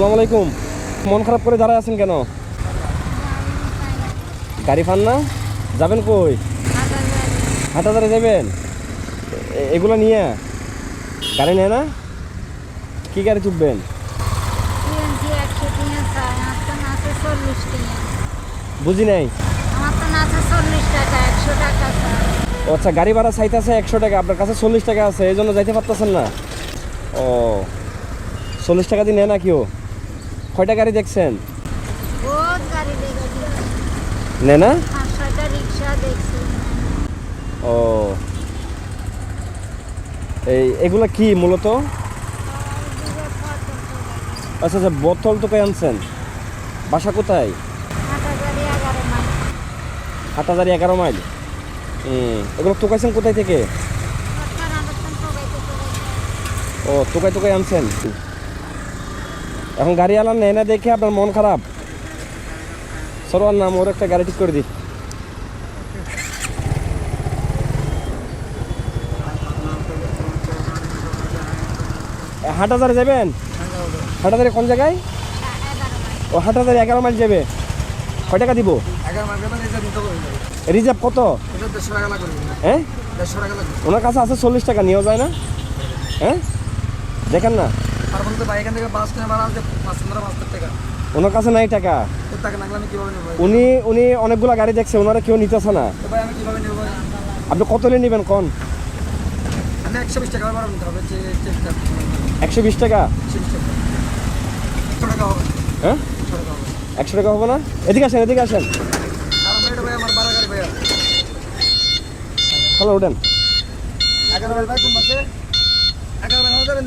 আসসালামু আলাইকুম। মন খারাপ করে দাঁড়ায় আছেন কেন? গাড়ি পান না? যাবেন কই? হাটাদারে যাবেন? এগুলো নিয়ে? গাড়ি নেয় না? কি গাড়ি চুপবেন? বুঝি নাই? ও আচ্ছা গাড়ি ভাড়া চাইতে আছে একশো টাকা আপনার কাছে চল্লিশ টাকা আছে এই জন্য যাইতে পারতেছেন না। ও চল্লিশ টাকা দিয়ে নেয় না কেউ? কয়টা গাড়ি দেখছেন? না রিক্সা ও। এই এগুলা কি মূলত? আচ্ছা আচ্ছা বোতল তো কই আনছেন? বাসা কোথায়? হাটা গাড়ি এগারো মাইল। এগুলো তোকাইছেন কোথায় থেকে? ও তোকাই তোকাই আনছেন? এখন গাড়ি আলান নেয় না দেখে আপনার মন খারাপ। সরোয়ার নাম ওর একটা গাড়ি ঠিক করে দিই। হাট হাজারে যাবেন? হাট হাজারে কোন জায়গায়? ও হাট হাজারে এগারো মাইল যাবে। কয় টাকা দিব? রিজার্ভ কত? হ্যাঁ ওনার কাছে আছে চল্লিশ টাকা নিয়েও যায় না? হ্যাঁ দেখেন না। আর বলতে ভাই এখান থেকে বাস কিনে ভাড়া আছে পাঁচ টাকা। ওনার কাছে নাই টাকা? টাকা লাগলে আমি কীভাবে নেব উনি উনি অনেকগুলো গাড়ি দেখছে ওনারা কেউ নিতেছে না। ভাই আমি কীভাবে নেব আপনি কত নিয়ে নেবেন কোন? আমি একশো বিশ টাকা ভাড়া নিতে হবে একশো বিশ টাকা? একশো টাকা। হবে। হ্যাঁ? একশো টাকা হবে। না? এদিকে আসেন এদিকে আসেন। হ্যালো উঠেন। এগারো ভাই কোন বাসে এগারো হয়ে যাবেন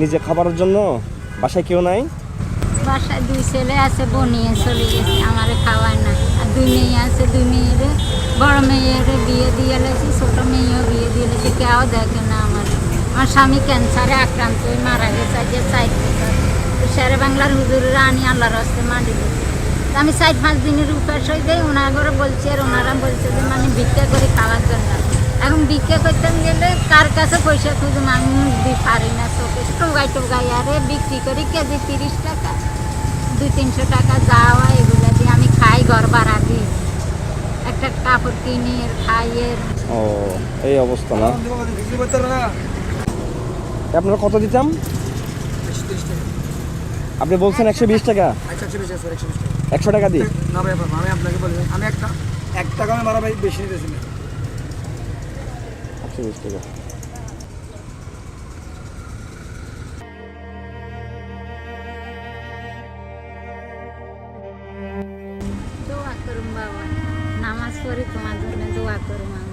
নিজে খাবারের জন্য? বাসায় কেউ নাই? বাসায় দুই ছেলে আছে বনিয়ে চলে গেছে, আমারে খাওয়ায় না। আর দুই মেয়ে আছে, দুই মেয়েরে, বড় মেয়ের বিয়ে দিয়ে লেছি, ছোট মেয়েও বিয়ে দিয়ে লেছি, কেউ দেখে না আমার। আমার স্বামী ক্যান্সারে আক্রান্ত হয়ে মারা গেছে আজ চার শেরে বাংলার হুজুরেরা আনি আল্লাহর হস্তে মাটি দিয়েছে আমি চার পাঁচ দিনের উপাস হয়ে যাই, ওনার বলছি, আর ওনারা বলছে যে মানে ভিক্ষা করে খাওয়ার জন্য। এখন ভিক্ষা করতে গেলে কার কাছে পয়সা খুঁজে আমি পারি না, চোখে টোগাই টোগাই আরে বিক্রি করি কেজি তিরিশ টাকা। দুই তিনশো টাকা যাওয়া এগুলো দিয়ে আমি খাই ঘর ভাড়া দিই। একটা কাপড় কিনি এর খাই এর। ও এই অবস্থা না? আপনারা কত দিতাম? তিরিশ টাকা আপনি বলছেন একশো বিশ টাকা। একশো টাকা দিই। না ভাই আমি আপনাকে বলি আমি একটা এক টাকা আমি ভাড়া বেশি নিতেছি না। একশো বিশ টাকা। দোয়া করুন বাবা নামাজ পড়ি তোমার জন্য দোয়া করুন আমি